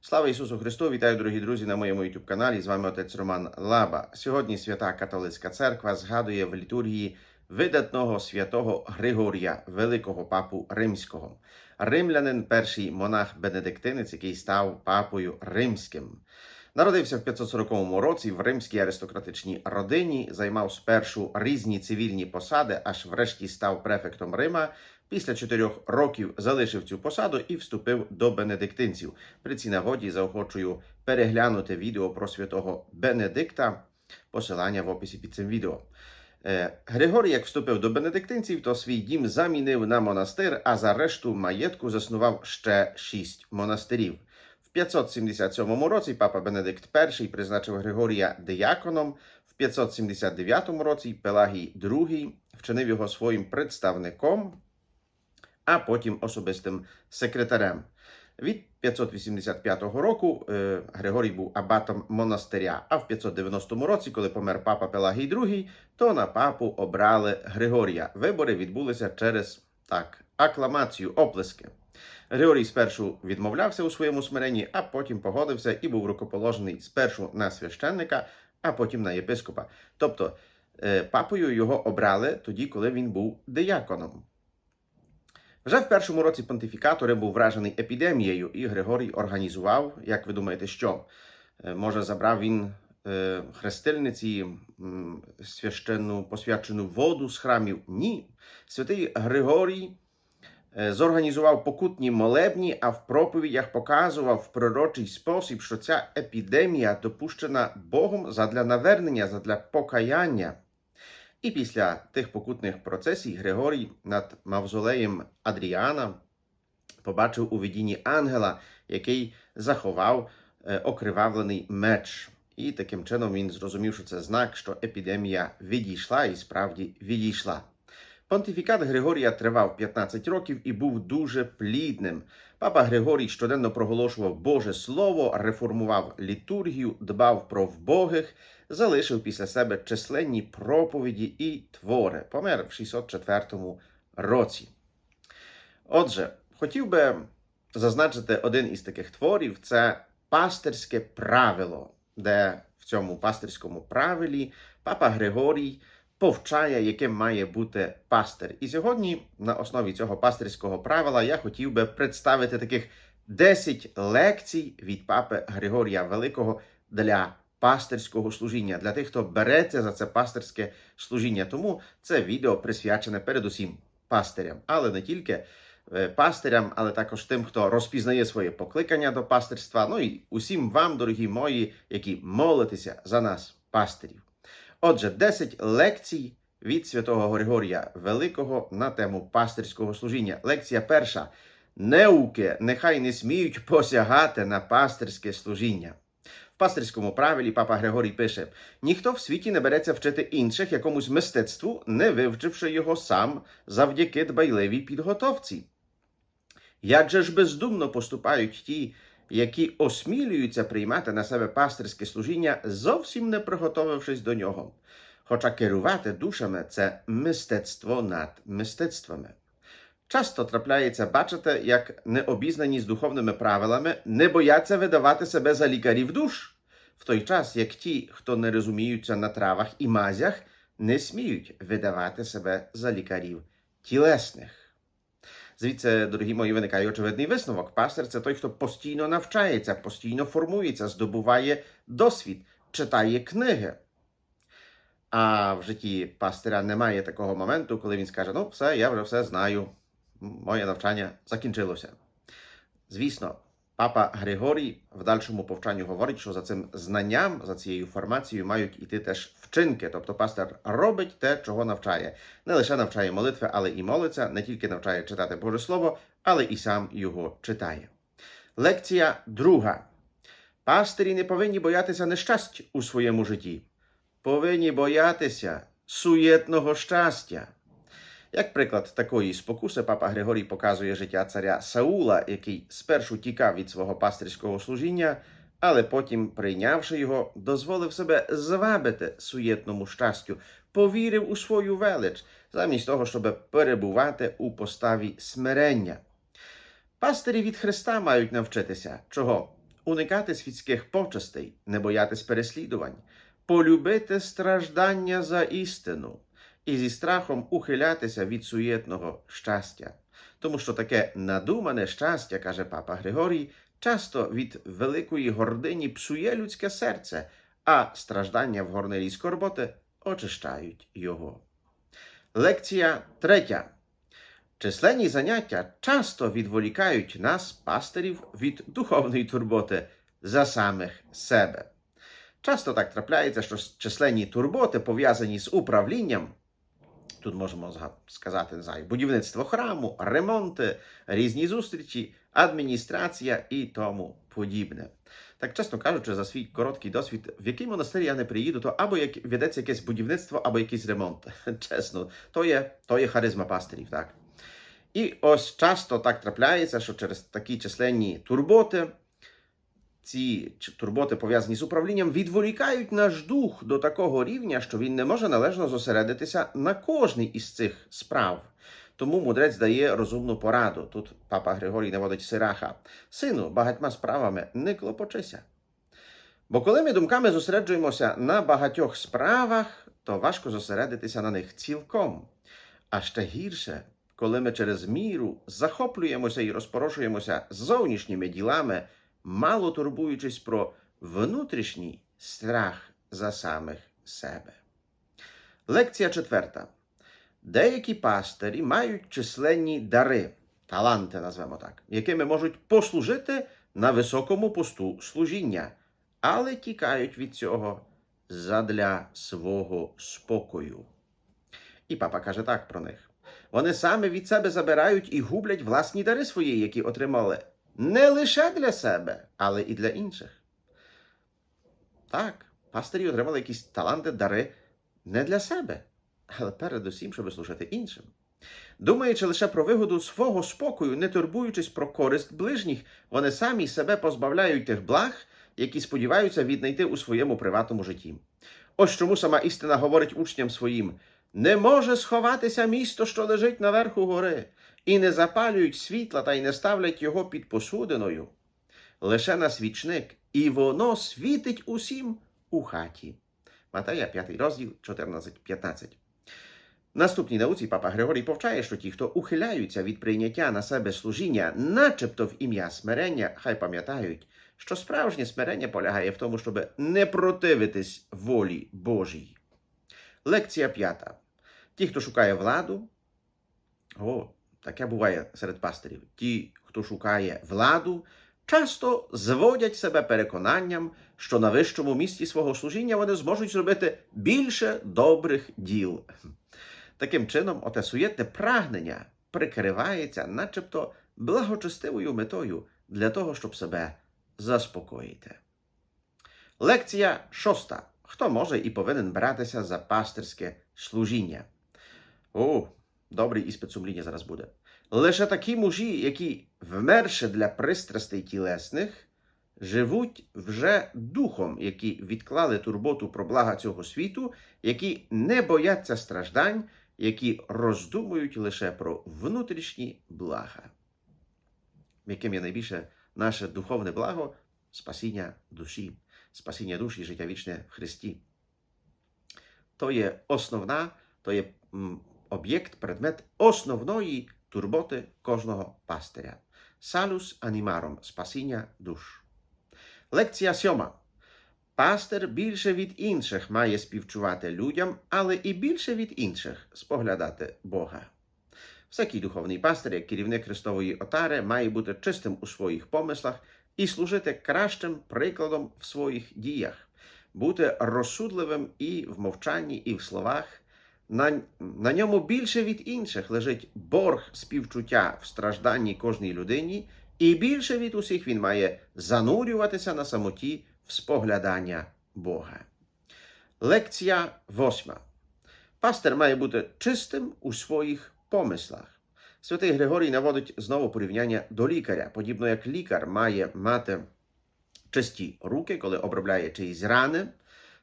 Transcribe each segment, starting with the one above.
Слава Ісусу Христу! Вітаю, дорогі друзі, на моєму youtube каналі. З вами отець Роман Лаба. Сьогодні Свята Католицька Церква згадує в літургії видатного святого Григорія, великого папу римського. Римлянин, перший монах-бенедиктинець, який став папою римським. Народився в 540 році в римській аристократичній родині, займав спершу різні цивільні посади, аж врешті став префектом Рима. Після чотирьох років залишив цю посаду і вступив до бенедиктинців. При цій нагоді заохочую переглянути відео про святого Бенедикта. Посилання в описі під цим відео. Е, Григорій, як вступив до бенедиктинців, то свій дім замінив на монастир, а за решту маєтку заснував ще шість монастирів. В 577 році папа Бенедикт І призначив Григорія дияконом. В 579 році Пелагій II вчинив його своїм представником, а потім особистим секретарем. Від 585 року е, Григорій був абатом монастиря. А в 590 році, коли помер папа Пелагій II, то на папу обрали Григорія. Вибори відбулися через так акламацію, оплески. Григорій спершу відмовлявся у своєму смиренні, а потім погодився і був рукоположений спершу на священника, а потім на єпископа. Тобто е, папою його обрали тоді, коли він був дияконом. Вже в першому році понтифікату Рим був вражений епідемією, і Григорій організував, як ви думаєте, що? Е, Може, забрав він е, хрестильниці священну посвячену воду з храмів? Ні. Святий Григорій зорганізував покутні молебні, а в проповідях показував в пророчий спосіб, що ця епідемія допущена Богом задля навернення, задля покаяння. І після тих покутних процесій Григорій над мавзолеєм Адріана побачив у видінні ангела, який заховав е, окривавлений меч. І таким чином він зрозумів, що це знак, що епідемія відійшла і справді відійшла. Понтифікат Григорія тривав 15 років і був дуже плідним. Папа Григорій щоденно проголошував Боже Слово, реформував літургію, дбав про вбогих, залишив після себе численні проповіді і твори. Помер в 604 році. Отже, хотів би зазначити один із таких творів: це пастирське правило, де в цьому пастирському правилі папа Григорій повчає, яким має бути пастир. І сьогодні, на основі цього пастирського правила, я хотів би представити таких 10 лекцій від папи Григорія Великого для пастирського служіння, для тих, хто береться за це пастирське служіння. Тому це відео присвячене передусім пастирям, але не тільки е, пастирям, але також тим, хто розпізнає своє покликання до пастирства. Ну і усім вам, дорогі мої, які молитеся за нас, пастирів. Отже, 10 лекцій від святого Григорія Великого на тему пастирського служіння. Лекція перша. Неуки нехай не сміють посягати на пастирське служіння. В пастирському правилі папа Григорій пише: ніхто в світі не береться вчити інших якомусь мистецтву, не вивчивши його сам завдяки дбайливій підготовці. Як же ж бездумно поступають ті, які осмілюються приймати на себе пастирське служіння, зовсім не приготовившись до нього. Хоча керувати душами це мистецтво над мистецтвами. Часто трапляється бачити, як необізнані з духовними правилами не бояться видавати себе за лікарів душ, в той час як ті, хто не розуміються на травах і мазях, не сміють видавати себе за лікарів тілесних. Звідси, дорогі мої, виникає очевидний висновок. Пастир це той, хто постійно навчається, постійно формується, здобуває досвід, читає книги. А в житті пастиря немає такого моменту, коли він скаже: Ну, все, я вже все знаю, моє навчання закінчилося. Звісно, папа Григорій в дальшому повчанню говорить, що за цим знанням, за цією формацією мають іти теж вчинки. Тобто пастир робить те, чого навчає. Не лише навчає молитви, але і молиться, не тільки навчає читати Боже Слово, але і сам його читає. Лекція друга. Пастирі не повинні боятися нещасть у своєму житті. Повинні боятися суєтного щастя. Як приклад такої спокуси, папа Григорій показує життя царя Саула, який спершу тікав від свого пастирського служіння, але потім, прийнявши його, дозволив себе звабити суєтному щастю, повірив у свою велич, замість того, щоб перебувати у поставі смирення. Пастирі від Христа мають навчитися чого? уникати світських почестей, не боятись переслідувань, полюбити страждання за істину і зі страхом ухилятися від суєтного щастя. Тому що таке надумане щастя, каже папа Григорій, часто від великої гордині псує людське серце, а страждання в горнилі скорботи очищають його. Лекція третя. Численні заняття часто відволікають нас, пастирів, від духовної турботи за самих себе. Часто так трапляється, що численні турботи, пов'язані з управлінням, тут можемо сказати, не знаю, будівництво храму, ремонти, різні зустрічі, адміністрація і тому подібне. Так чесно кажучи, за свій короткий досвід, в який монастир я не приїду, то або як ведеться якесь будівництво, або якийсь ремонт. Чесно, то є, то є харизма пастирів, так. І ось часто так трапляється, що через такі численні турботи, ці турботи пов'язані з управлінням, відволікають наш дух до такого рівня, що він не може належно зосередитися на кожній із цих справ. Тому мудрець дає розумну пораду. Тут папа Григорій наводить сираха. Сину, багатьма справами не клопочися. Бо коли ми думками зосереджуємося на багатьох справах, то важко зосередитися на них цілком. А ще гірше, коли ми через міру захоплюємося і розпорошуємося зовнішніми ділами, мало турбуючись про внутрішній страх за самих себе. Лекція четверта. Деякі пастирі мають численні дари, таланти, назвемо так, якими можуть послужити на високому посту служіння, але тікають від цього задля свого спокою. І папа каже так про них. Вони саме від себе забирають і гублять власні дари свої, які отримали не лише для себе, але і для інших. Так, пастирі отримали якісь таланти, дари не для себе, але передусім, щоб служити іншим. Думаючи лише про вигоду свого спокою, не турбуючись про користь ближніх, вони самі себе позбавляють тих благ, які сподіваються віднайти у своєму приватному житті. Ось чому сама істина говорить учням своїм: не може сховатися місто, що лежить наверху гори, і не запалюють світла та й не ставлять його під посудиною. Лише на свічник, і воно світить усім у хаті. Матея, 5 розділ 14-15. Наступній науці папа Григорій повчає, що ті, хто ухиляються від прийняття на себе служіння, начебто в ім'я смирення, хай пам'ятають, що справжнє смирення полягає в тому, щоб не противитись волі Божій. Лекція п'ята. Ті, хто шукає владу, о, таке буває серед пастирів. Ті, хто шукає владу, часто зводять себе переконанням, що на вищому місці свого служіння вони зможуть зробити більше добрих діл. Таким чином, оте суєтне прагнення прикривається, начебто, благочестивою метою для того, щоб себе заспокоїти. Лекція шоста. Хто може і повинен братися за пастирське служіння? О, добрий іспит сумління зараз буде. Лише такі мужі, які, вмерши для пристрастей тілесних, живуть вже духом, які відклали турботу про блага цього світу, які не бояться страждань, які роздумують лише про внутрішні блага. Яким є найбільше наше духовне благо спасіння душі, спасіння душі, життя вічне в Христі. То є основна, то є об'єкт, предмет основної турботи кожного пастиря. Салус анімаром спасіння душ. Лекція сьома. Пастир більше від інших має співчувати людям, але і більше від інших споглядати Бога. Всякий духовний пастир, як керівник Христової отари, має бути чистим у своїх помислах і служити кращим прикладом в своїх діях, бути розсудливим і в мовчанні, і в словах. На, на ньому більше від інших лежить борг співчуття в стражданні кожній людині, і більше від усіх він має занурюватися на самоті в споглядання Бога. Лекція восьма. Пастир має бути чистим у своїх помислах. Святий Григорій наводить знову порівняння до лікаря, подібно як лікар має мати чисті руки, коли обробляє чиїсь рани.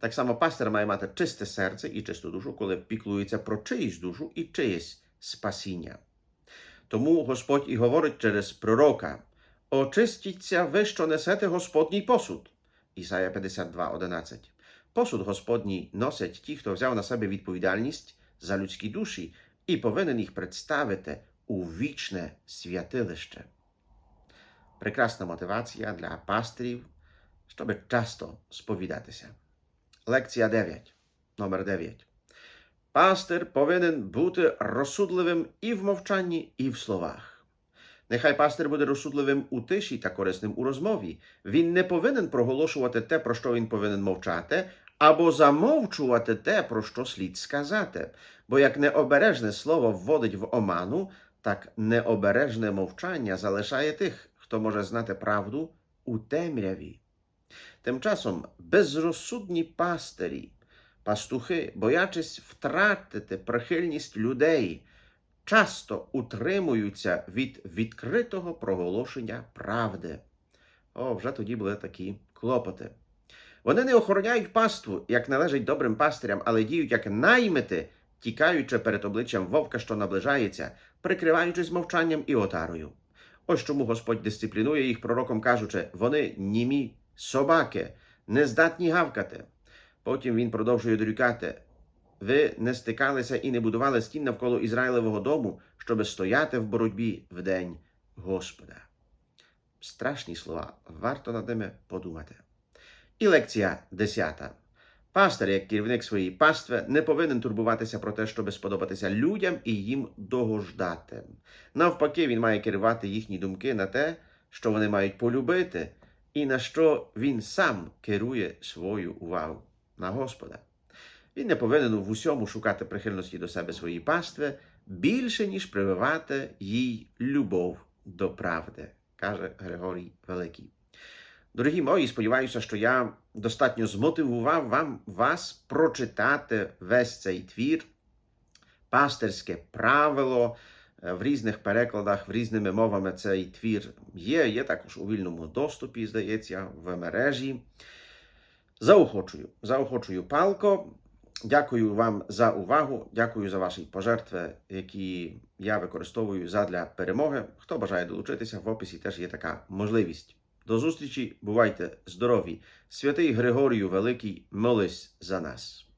Так само пастир має мати чисте серце і чисту душу, коли піклується про чиїсь душу і чиєсь спасіння. Тому Господь і говорить через пророка: Очистіться ви, що несете Господній посуд. Ісая 52, 11. Посуд Господній носять ті, хто взяв на себе відповідальність за людські душі і повинен їх представити у вічне святилище. Прекрасна мотивація для пастирів, щоб часто сповідатися. Лекція 9. Номер 9. Пастир повинен бути розсудливим і в мовчанні, і в словах. Нехай пастир буде розсудливим у тиші та корисним у розмові. Він не повинен проголошувати те, про що він повинен мовчати, або замовчувати те, про що слід сказати. Бо як необережне слово вводить в оману, так необережне мовчання залишає тих, хто може знати правду у темряві. Тим часом безрозсудні пастирі, пастухи, боячись втратити прихильність людей, часто утримуються від відкритого проголошення правди. О, вже тоді були такі клопоти. Вони не охороняють паству, як належить добрим пастирям, але діють як наймити, тікаючи перед обличчям вовка, що наближається, прикриваючись мовчанням і отарою. Ось чому Господь дисциплінує їх пророком, кажучи, вони німі собаки, не здатні гавкати. Потім він продовжує дорікати. Ви не стикалися і не будували стін навколо Ізраїлевого дому, щоби стояти в боротьбі в день Господа. Страшні слова, варто над ними подумати. І лекція 10. Пастир, як керівник своєї пастви, не повинен турбуватися про те, щоби сподобатися людям і їм догождати. Навпаки, він має керувати їхні думки на те, що вони мають полюбити, і на що він сам керує свою увагу на Господа. Він не повинен в усьому шукати прихильності до себе своєї пастви більше, ніж прививати їй любов до правди, каже Григорій Великий. Дорогі мої, сподіваюся, що я достатньо змотивував вам вас прочитати весь цей твір, пастирське правило. Е, В різних перекладах, в різними мовами цей твір є. Є також у вільному доступі, здається, в мережі. Заохочую, заохочую палко. Дякую вам за увагу. Дякую за ваші пожертви, які я використовую задля перемоги. Хто бажає долучитися, в описі теж є така можливість. До зустрічі, бувайте здорові! Святий Григорію Великий, молись за нас.